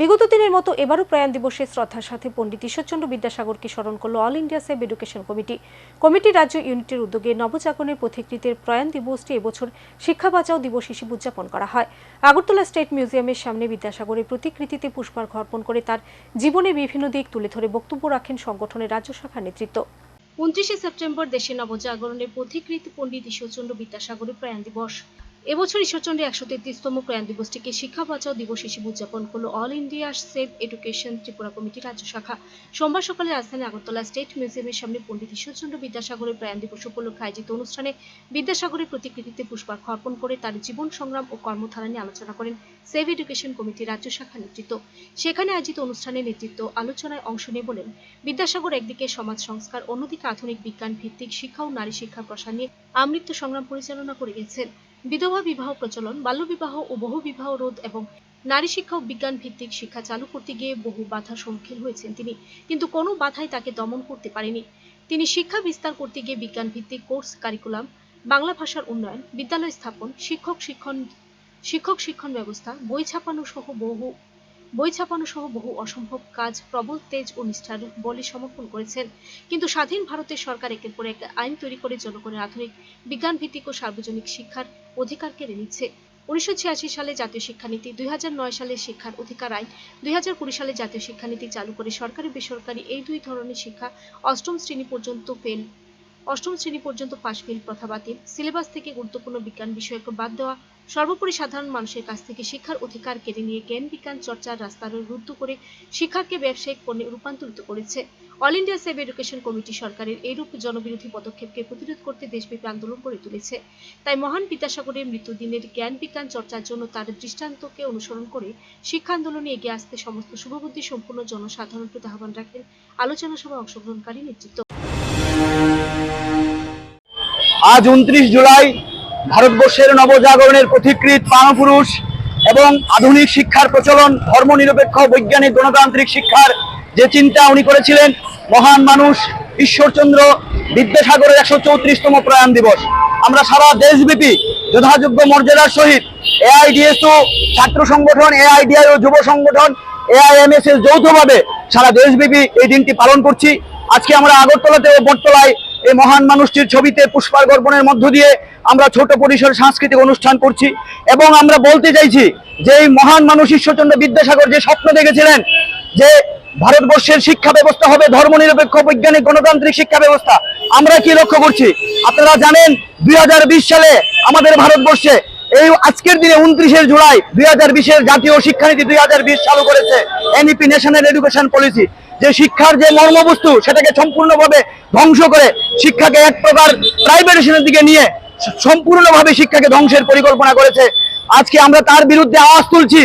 বিগত দিনের মতো এবারও প্রয়াণ দিবসে শ্রদ্ধার সাথে পণ্ডিত ঈশ্বরচন্দ্র বিদ্যাসাগরকে স্মরণ করল all India save education committee committee রাজ্য ইউনিটের উদ্যোগে নবজাগরণের পথিকৃতের প্রয়াণ দিবসটি এবছর শিক্ষা বাঁচাও দিবস হিসেবে উদযাপন করা হয়। আগরতলা স্টেট মিউজিয়ামের সামনে বিদ্যাসাগরের প্রতিকৃতিতে পুষ্পার্ঘ অর্পণ করে তার জীবনের বিভিন্ন দিক তুলে ধরে বক্তব্য রাখেন সংগঠনের রাজ্য শাখার নেতৃত্ব। উনত্রিশে সেপ্টেম্বর দেশে নবজাগরণের পথিকৃত পণ্ডিত ঈশ্বরচন্দ্র বিদ্যাসাগরের প্রয়াণ দিবস। এবছর ঈশ্বরচন্দ্রের একশো তেত্রিশতম প্রয়াণ দিবসটিকে শিক্ষা বাঁচাও দিবস হিসেবে উদযাপন করল all India save education Tripura কমিটির রাজ্য শাখা। সোমবার সকালে রাজধানী আগরতলা স্টেট মিউজিয়ামের সামনে পণ্ডিত ঈশ্বরচন্দ্র বিদ্যাসাগরের প্রয়াণ দিবস উপলক্ষে আয়োজিত অনুষ্ঠানে বিদ্যাসাগরের প্রতিকৃতিতে পুষ্পার্ঘ অর্পণ করে তার জীবন সংগ্রাম ও কর্মধারা নিয়ে আলোচনা করেন সেভ এডুকেশন কমিটির রাজ্য শাখা নেতৃত্ব। সেখানে আয়োজিত অনুষ্ঠানে নেতৃত্ব আলোচনায় অংশ নিয়ে বলেন, বিদ্যাসাগর একদিকে সমাজ সংস্কার, অন্যদিকে আধুনিক বিজ্ঞান ভিত্তিক শিক্ষা ও নারী শিক্ষার প্রসার নিয়ে আমৃত্যু সংগ্রাম পরিচালনা করে গেছেন। বিধবা বিবাহ প্রচলন, বাল্যবিবাহ ও বহু বিবাহ রোধ এবং নারী শিক্ষা ও বিজ্ঞান ভিত্তিক শিক্ষা চালু করতে গিয়ে বহু বাধার সম্মুখীন হয়েছেন তিনি। কিন্তু কোনো বাধাই তাকে দমন করতে পারেনি। তিনি শিক্ষা বিস্তার করতে গিয়ে বিজ্ঞান ভিত্তিক কোর্স কারিকুলাম, বাংলা ভাষার উন্নয়ন, বিদ্যালয় স্থাপন, শিক্ষক শিক্ষণ শিক্ষক শিক্ষণ ব্যবস্থা, বই ছাপানো সহ বহু বই ছাপানো সহ বহু অসম্ভব কাজ, প্রবল তেজ ও নিষ্ঠার বলে সমর্পণ করেছেন। কিন্তু স্বাধীন ভারতের সরকার একের পর এক আইন তৈরি করে জনগণের আধুনিক বিজ্ঞান ভিত্তিক ও সার্বজনিক শিক্ষার অধিকার কেড়ে নিচ্ছে। উনিশশো ছিয়াশি সালে জাতীয় শিক্ষানীতি, দুই হাজার নয় সালে শিক্ষার অধিকার আইন, দুই হাজার কুড়ি সালে জাতীয় শিক্ষানীতি চালু করে সরকারি বেসরকারি এই দুই ধরনের শিক্ষা অষ্টম শ্রেণি পর্যন্ত ফেল অষ্টম শ্রেণি পর্যন্ত পাশ ফেল প্রথা বাতিল। সিলেবাস থেকে গুরুত্বপূর্ণ বিজ্ঞান বিষয়কে বাদ দেওয়া, সর্বোপরি সাধারণ মানুষের কাছ থেকে শিক্ষার অধিকার কেড়ে নিয়ে জ্ঞান বিজ্ঞান চর্চার রাস্তা রুদ্ধ করে শিক্ষাকে ব্যবসায়িক পণ্যে রূপান্তরিত করেছে। All India save education committee সরকারের এইরূপ জনবিরোধী পদক্ষেপকে প্রতিরোধ করতে দেশব্যাপী আন্দোলন গড়ে তুলেছে। তাই মহান বিদ্যাসাগরের মৃত্যুদিনের জ্ঞান বিজ্ঞান চর্চার জন্য তার দৃষ্টান্তকে অনুসরণ করে শিক্ষা আন্দোলনে এগিয়ে আসতে সমস্ত শুভবুদ্ধি সম্পূর্ণ জনসাধারণ প্রতি আহ্বান রাখেন। আলোচনা সভায় অংশগ্রহণকারী নেতৃত্ব আজ উনত্রিশ জুলাই ভারতবর্ষের নবজাগরণের পথিকৃত প্রাণপুরুষ এবং আধুনিক শিক্ষার প্রচলন, ধর্মনিরপেক্ষ বৈজ্ঞানিক গণতান্ত্রিক শিক্ষার যে চিন্তা উনি করেছিলেন, মহান মানুষ ঈশ্বরচন্দ্র বিদ্যাসাগরের একশো চৌত্রিশতম প্রয়াণ দিবস। আমরা সারা দেশব্যাপী যথাযোগ্য মর্যাদার সহিত এআইডিএসও, ছাত্র সংগঠন এআইডিআইও যুব সংগঠন এআইএমএসএস যৌথভাবে সারা দেশব্যাপী এই দিনটি পালন করছি। আজকে আমরা আগরতলাতে ও বটতলায় এই মহান মানুষটির ছবিতে পুষ্পার গর্পণের মধ্য দিয়ে আমরা ছোট পরিসর সাংস্কৃতিক অনুষ্ঠান করছি এবং আমরা বলতে চাইছি যে এই মহান মানুষ ঈশ্বরচন্দ্র বিদ্যাসাগর যে স্বপ্ন দেখেছিলেন যে ভারতবর্ষের শিক্ষা ব্যবস্থা হবে, ধর্মনিরপেক্ষ বৈজ্ঞানিক গণতান্ত্রিক শিক্ষা ব্যবস্থা, আমরা কি লক্ষ্য করছি? আপনারা জানেন, দুই হাজার বিশ সালে আমাদের ভারতবর্ষে এই আজকের দিনে উনত্রিশে জুলাই দুই হাজার বিশের জাতীয় শিক্ষানীতি দুই হাজার বিশ চালু করেছে এনইপি ন্যাশনাল এডুকেশন পলিসি যে শিক্ষার যে মর্মবস্তু, সেটাকে সম্পূর্ণভাবে ধ্বংস করে শিক্ষাকে এক প্রকার প্রাইভেটেশনের দিকে নিয়ে সম্পূর্ণভাবে শিক্ষাকে ধ্বংসের পরিকল্পনা করেছে। আজকে আমরা তার বিরুদ্ধে আওয়াজ তুলছি।